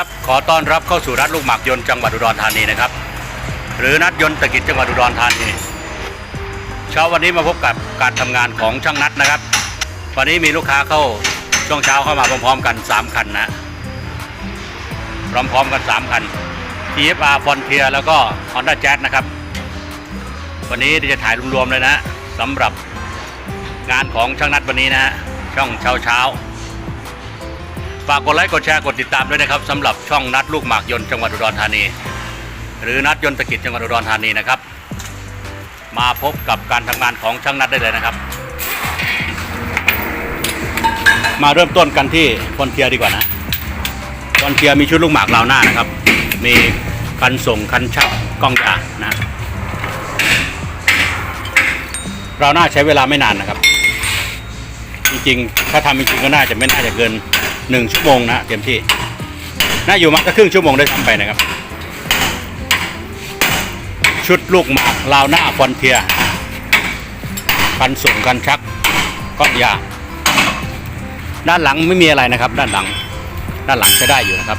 ครับ ขอต้อนรับเข้าสู่รัฐลูกหมากยนต์จังหวัดอุดรธานีนะครับ หรือนัดยนต์ตะกิจจังหวัดอุดรธานี เช้าวันนี้มาพบกับการทำงานของช่างนัดนะครับ วันนี้มีลูกค้าเข้าช่วงเช้าเข้ามาพร้อมๆกัน 3 คันนะ พร้อมๆกัน 3 คัน TFR Frontier แล้วก็ Honda Jazz นะครับ วันนี้จะถ่ายรวมๆเลยนะสำหรับงานของช่างนัดวันนี้นะฮะช่องเช้าเช้า ฝากกดไลค์กดแชร์กดติดตามด้วยนะครับสำหรับช่องนัดลูกหมากยนต์จังหวัดอุดรธานี หรือนัดยนต์ตะกิจจังหวัดอุดรธานีนะครับ มาพบกับการทำงานของช่างนัดได้เลยนะครับ มาเริ่มต้นกันที่ฟอนเทียดีกว่านะฟอนเทียมีชุดลูกหมากราวหน้านะครับ มีคันส่งคันชักกล้องยานะราวหน้าใช้เวลาไม่นานนะครับ จริงๆ ถ้าทำจริงๆก็น่าจะไม่น่าจะเกิน หนึ่งชั่วโมงนะเต็มที่ น่าอยู่มาก็ครึ่งชั่วโมงได้ทำไปนะครับ ชุดลูกหมากราวหน้าฟอนเทียคันส่งคันชักก้อนยาด้านหลังไม่มีอะไรนะครับ ด้านหลัง ด้านหลังใช้ได้อยู่นะครับ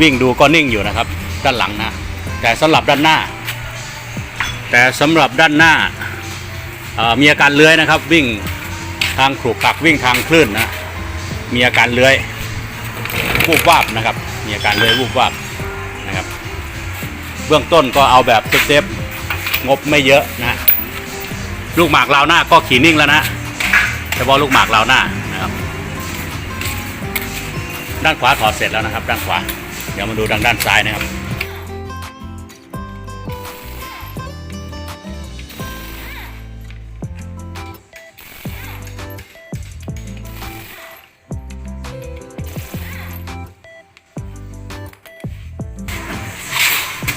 วิ่งดูก็นิ่งอยู่นะครับ ด้านหลังนะ แต่สำหรับด้านหน้า แต่สำหรับด้านหน้ามีอาการเลื้อยนะครับ วิ่งทางขรุกขลักวิ่งทางคลื่นนะ มีอาการเลื้อยวูบวาบนะครับ มีอาการเลื้อยวูบวาบนะครับ เบื้องต้นก็เอาแบบเซฟๆงบไม่เยอะนะลูกหมากราวหน้าก็ขี่นิ่งแล้วนะเฉพาะลูกหมากราวหน้านะครับ ด้านขวาถอดเสร็จแล้วนะครับ ด้านขวา เดี๋ยวมาดูทางด้านซ้ายนะครับ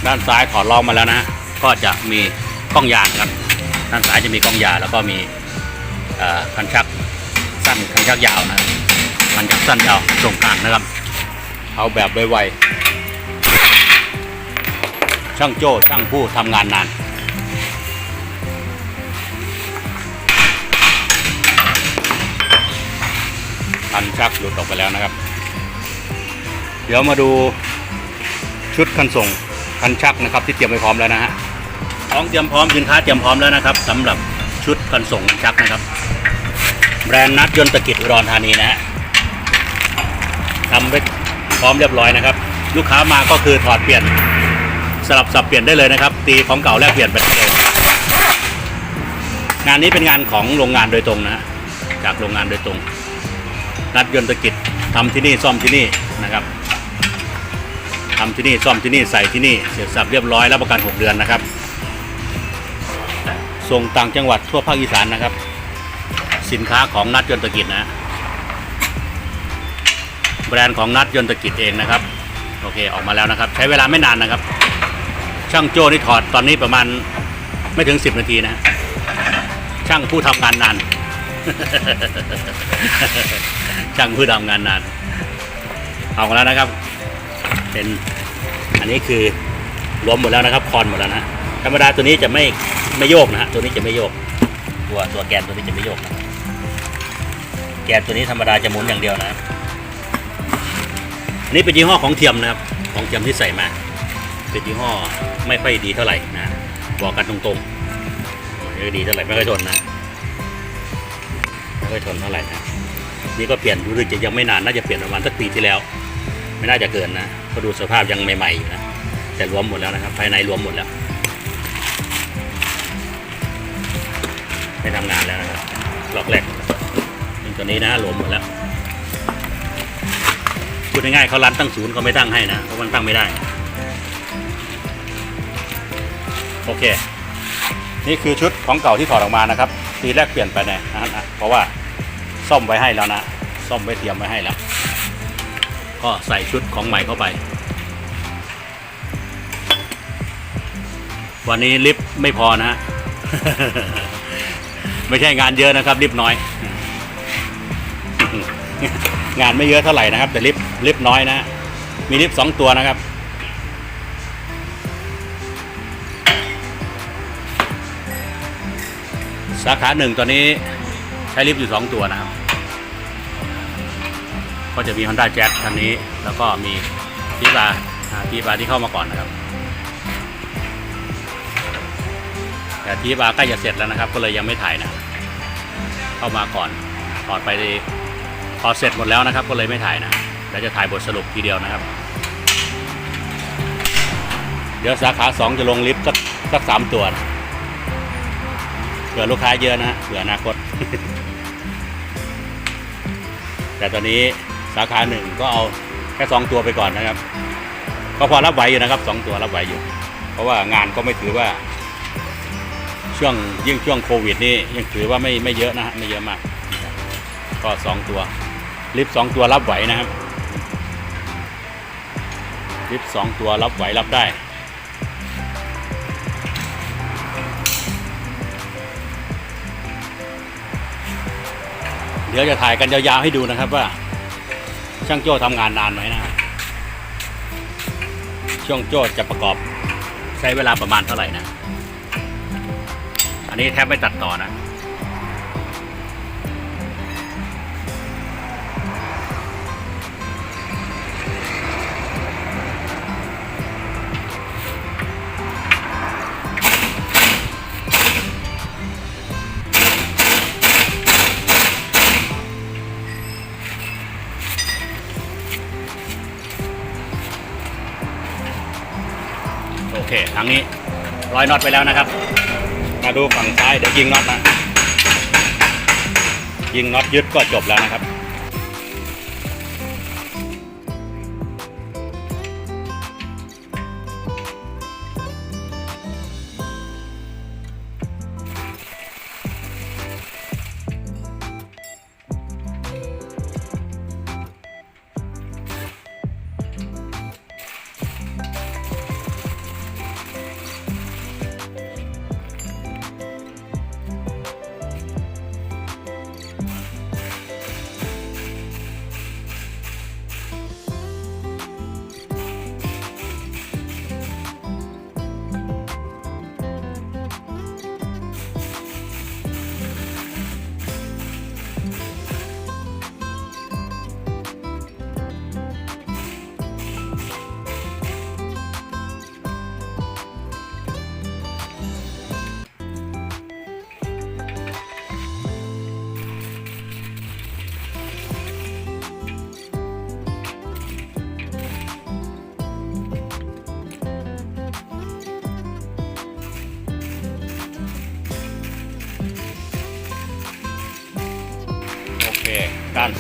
ด้านซ้ายถอดล้อมาแล้วนะ ก็จะมีกล้องยางครับ ด้านซ้ายจะมีกล้องยางแล้วก็มีคันชักสั้นคันชักยาวนะคันชักสั้นยาวตรงกลางนะครับ เอาแบบไวๆช่างโจ้ช่างผู้ทำงานนานคันชักหลุดออกไปแล้วนะครับ เดี๋ยวมาดูชุดคันส่ง คันชักนะครับที่เตรียมไว้พร้อมแล้วนะฮะของเตรียมพร้อมสินค้าเตรียมพร้อมแล้วนะครับสำหรับชุดคันส่งคันชักนะครับ แบรนด์นัดยนต์ตะกิจอุดรธานีนะฮะทำไว้พร้อมเรียบร้อยนะครับ ลูกค้ามาก็คือถอดเปลี่ยนสลับสับเปลี่ยนได้เลยนะครับ ตีของเก่าแลกเปลี่ยนไปเลยงานนี้เป็นงานของโรงงานโดยตรงนะฮะจากโรงงานโดยตรง นัดยนต์ตะกิจทำที่นี่ซ่อมที่นี่นะครับ ทำที่นี่ซ่อมที่นี่ใส่ที่นี่เสร็จสับเรียบร้อยรับประกัน 6 เดือนนะครับ ส่งต่างจังหวัดทั่วภาคอีสานนะครับ สินค้าของนัดยนตะกิจนะ แบรนด์ของนัดยนตะกิจเองนะครับ โอเคออกมาแล้วนะครับ ใช้เวลาไม่นานนะครับ ช่างโจ้นี่ถอดตอนนี้ประมาณไม่ถึง 10 นาทีนะ ช่างผู้ทำงานนาน ช่างผู้ทำงานนานเอามาแล้วนะครับ เป็นอันนี้คือรวมหมดแล้วนะครับคอนหมดแล้วนะธรรมดาตัวนี้จะไม่ไม่โยกนะฮะตัวนี้จะไม่โยก ตัวตัวแกนตัวนี้จะไม่โยกนะแกนตัวนี้ธรรมดาจะหมุนอย่างเดียวนะอันนี้เป็นยี่ห้อของเทียมนะครับ ของเทียมที่ใส่มา เป็นยี่ห้อไม่ค่อยดีเท่าไหร่นะบอกกันตรงๆไม่ค่อยดีเท่าไหร่ไม่ค่อยทนนะไม่ค่อยทนเท่าไหร่นะนี่ก็เปลี่ยนรู้สึกจะยังไม่นานน่าจะเปลี่ยนประมาณสักปีที่แล้ว ไม่น่าจะเกินนะก็ดูสภาพยังใหม่ๆอยู่นะแต่รวมหมดแล้วนะครับ ภายในรวมหมดแล้วไม่ทำงานแล้วนะครับล็อกแรกนี่ตัวนี้นะรวมหมดแล้วพูดง่ายๆเขารันตั้งศูนย์เขาไม่ตั้งให้นะเพราะมันตั้งไม่ได้โอเค นี่คือชุดของเก่าที่ถอดออกมานะครับ ทีแรกเปลี่ยนไปเนี่ยนะนะเพราะว่าซ่อมไว้ให้แล้วนะ ซ่อมไว้เตรียมไว้ให้แล้ว ก็ใส่ชุดของใหม่เข้าไป วันนี้ลิฟต์ไม่พอนะฮะ ไม่ใช่งานเยอะนะครับลิฟต์น้อย งานไม่เยอะเท่าไหร่นะครับ แต่ลิฟต์ลิฟต์น้อยนะมีลิฟต์สองตัวนะครับสาขาหนึ่งตอนนี้ใช้ลิฟต์อยู่สองตัวนะครับ ก็จะมี Honda Jazz คันนี้ แล้วก็มีพี่บาอ่าพี่บาที่เข้ามาก่อนนะครับ แต่พี่บาใกล้จะเสร็จแล้วนะครับ ก็เลยยังไม่ถ่ายนะ เข้ามาก่อนถอดไปพอเสร็จหมดแล้วนะครับ ก็เลยไม่ถ่ายนะแล้วจะถ่ายบทสรุปทีเดียวนะครับ เดี๋ยวสาขาสองจะลงลิฟต์สักสักสามตัวนะเผื่อลูกค้าเยอะนะฮะเผื่ออนาคต แต่ตอนนี้ สาขาหนึ่งก็เอาแค่สองตัวไปก่อนนะครับ ก็พอรับไหวอยู่นะครับสองตัวรับไหวอยู่ เพราะว่างานก็ไม่ถือว่า ช่วงยิ่งช่วงโควิดนี่ยังถือว่าไม่ไม่เยอะนะฮะไม่เยอะมาก ก็สองตัว ลิฟต์สองตัวรับไหวนะครับ ลิฟต์สองตัวรับไหวรับได้เดี๋ยวจะถ่ายกันยาวๆให้ดูนะครับว่า ช่างโจ้ทำงานนานไหมนะช่วงโจ้จะประกอบใช้เวลาประมาณเท่าไหร่นะ อันนี้แทบไม่ตัดต่อนะ โอเคทางนี้ร้อยน็อตไปแล้วนะครับ มาดูฝั่งซ้ายเดี๋ยวยิงน็อตนะยิงน็อตยึดก็จบแล้วนะครับ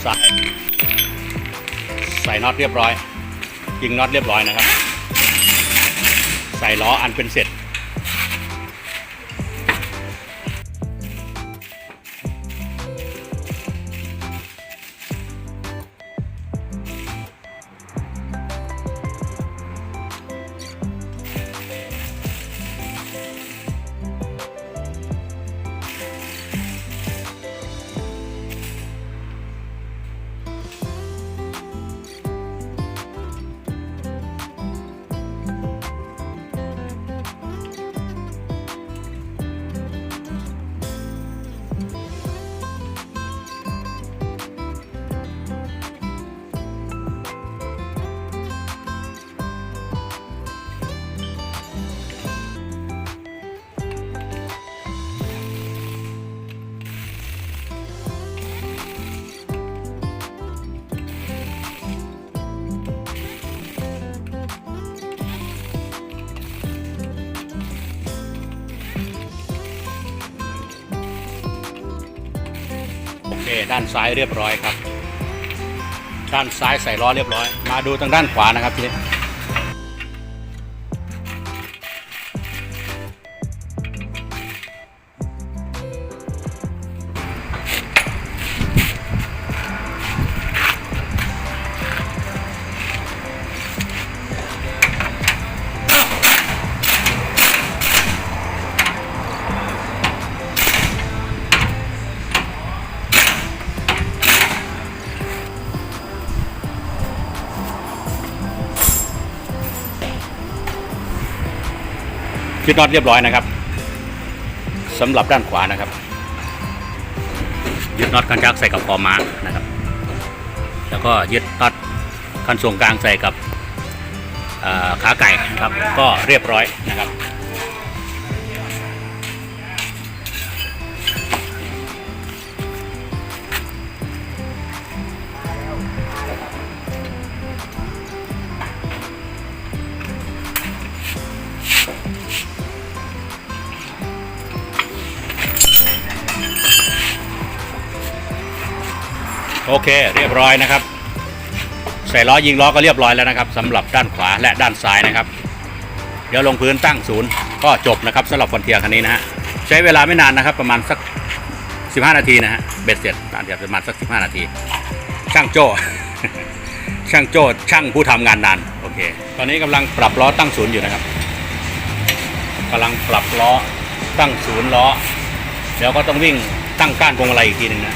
ด้านซ้าย ใส่น็อตเรียบร้อยยิงน็อตเรียบร้อยนะครับ ใส่ล้ออันเป็นเสร็จ ด้านซ้ายเรียบร้อยครับ ด้านซ้ายใส่ล้อเรียบร้อย มาดูทางด้านขวานะครับทีนี้ ยึดน็อตเรียบร้อยนะครับสำหรับด้านขวานะครับยึดน็อตคันชักใส่กับคอม้านะครับ แล้วก็ยึดน็อตคันสวงกลางใส่กับขาไก่นะครับ ก็เรียบร้อยนะครับ โอเค เรียบร้อยนะครับ ใส่ล้อยิงล้อก็เรียบร้อยแล้วนะครับสำหรับด้านขวาและด้านซ้ายนะครับ เดี๋ยวลงพื้นตั้งศูนย์ก็จบนะครับสำหรับฟอนเทียคันนี้นะฮะใช้เวลาไม่นานนะครับประมาณสัก 15 นาทีนะฮะเบ็ดเสร็จน่าจะประมาณสัก 15 นาที ช่างโจ้ช่างโจ้ช่างผู้ทำงานนานโอเค ตอนนี้กำลังปรับล้อตั้งศูนย์อยู่นะครับกำลังปรับล้อตั้งศูนย์ล้อ เดี๋ยวก็ต้องวิ่งตั้งก้านพวงมาลัยอีกทีหนึ่งนะ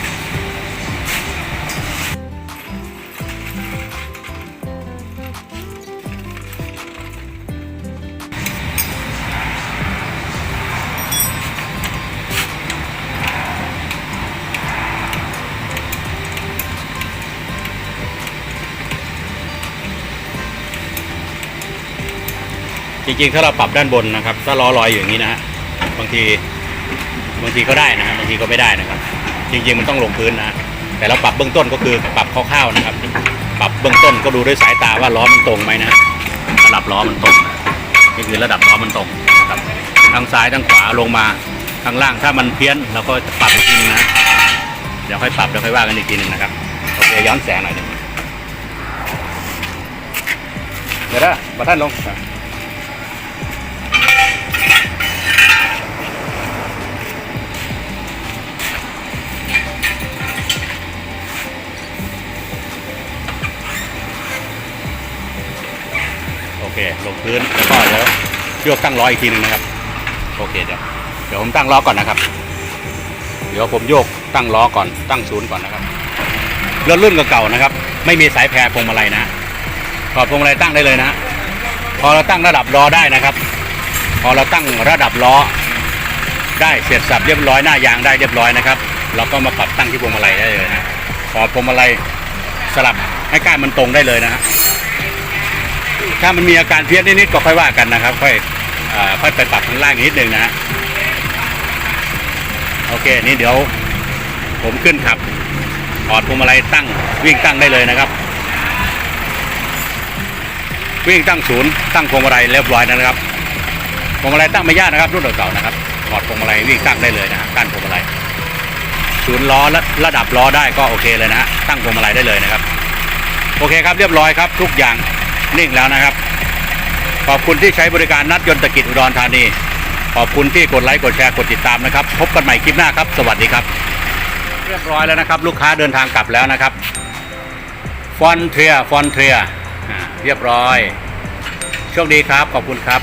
ริงๆ ถ้าเราปรับด้านบนนะครับ ถ้าล้อลอยอยู่อย่างนี้นะฮะ บางที บางทีก็ได้นะฮะ บางทีก็ไม่ได้นะครับ จริงๆ มันต้องลงพื้นนะ แต่เราปรับเบื้องต้นก็คือปรับคร่าวๆนะครับ ปรับเบื้องต้นก็ดูด้วยสายตาว่าล้อมันตรงไหมนะ ระดับล้อมันตรงนี่คือระดับล้อมันตรงนะครับ ทั้งซ้ายทั้งขวาลงมา ข้างล่างถ้ามันเพี้ยนเราก็จะปรับอีกทีนึงนะ เดี๋ยวค่อยปรับเดี๋ยวค่อยว่ากันอีกทีหนึ่งนะครับ โอเคย้อนแสงหน่อยนึงเดี๋ยวนะมาท่านลง โยกตั้งล้ออีกทีหนึงนะครับ โอเคเดี๋ยวเดี๋ยวผมตั้งล้อก่อนนะครับ เดี๋ยวผมโยกตั้งล้อก่อนตั้งศูนย์ก่อนนะครับรถรุ่นเก่าๆนะครับ ไม่มีสายแพรพวงมาลัยนะถอดพวงมาลัยตั้งได้เลยนะ พอเราตั้งระดับล้อได้นะครับ พอเราตั้งระดับล้อได้เสร็จสับเรียบร้อยหน้ายางได้เรียบร้อยนะครับ เราก็มาปรับตั้งที่พวงมาลัยได้เลยนะพอพวงมาลัยสลับให้ก้านมันตรงได้เลยนะฮะถ้ามันมีอาการเพี้ยนนิดๆก็ค่อยว่ากันนะครับ ค่อย ค่อยไปปรับข้างล่างนิดนึงนะ โอเค นี่เดี๋ยวผมขึ้นขับถอดพวงมาลัยตั้งวิ่งตั้งได้เลยนะครับ วิ่งตั้งศูนย์ตั้งพวงมาลัยเรียบร้อยนะครับพวงมาลัยตั้งไม่ยากนะครับ รุ่นเก่าๆนะครับถอดพวงมาลัยวิ่งตั้งได้เลยนะฮะกั้นพวงมาลัยศูนย์ล้อและระดับล้อได้ก็โอเคเลยนะตั้งพวงมาลัยได้เลยนะครับ โอเคครับเรียบร้อยครับ ทุกอย่างนิ่งแล้วนะครับ ขอบคุณที่ใช้บริการนัดยนตกิจอุดรธานี ขอบคุณที่กดไลค์ กดแชร์ กดติดตามนะครับ พบกันใหม่คลิปหน้าครับ สวัสดีครับ เรียบร้อยแล้วนะครับ ลูกค้าเดินทางกลับแล้วนะครับ ฟอนเทียฟอนเทียเรียบร้อย โชคดีครับ ขอบคุณครับ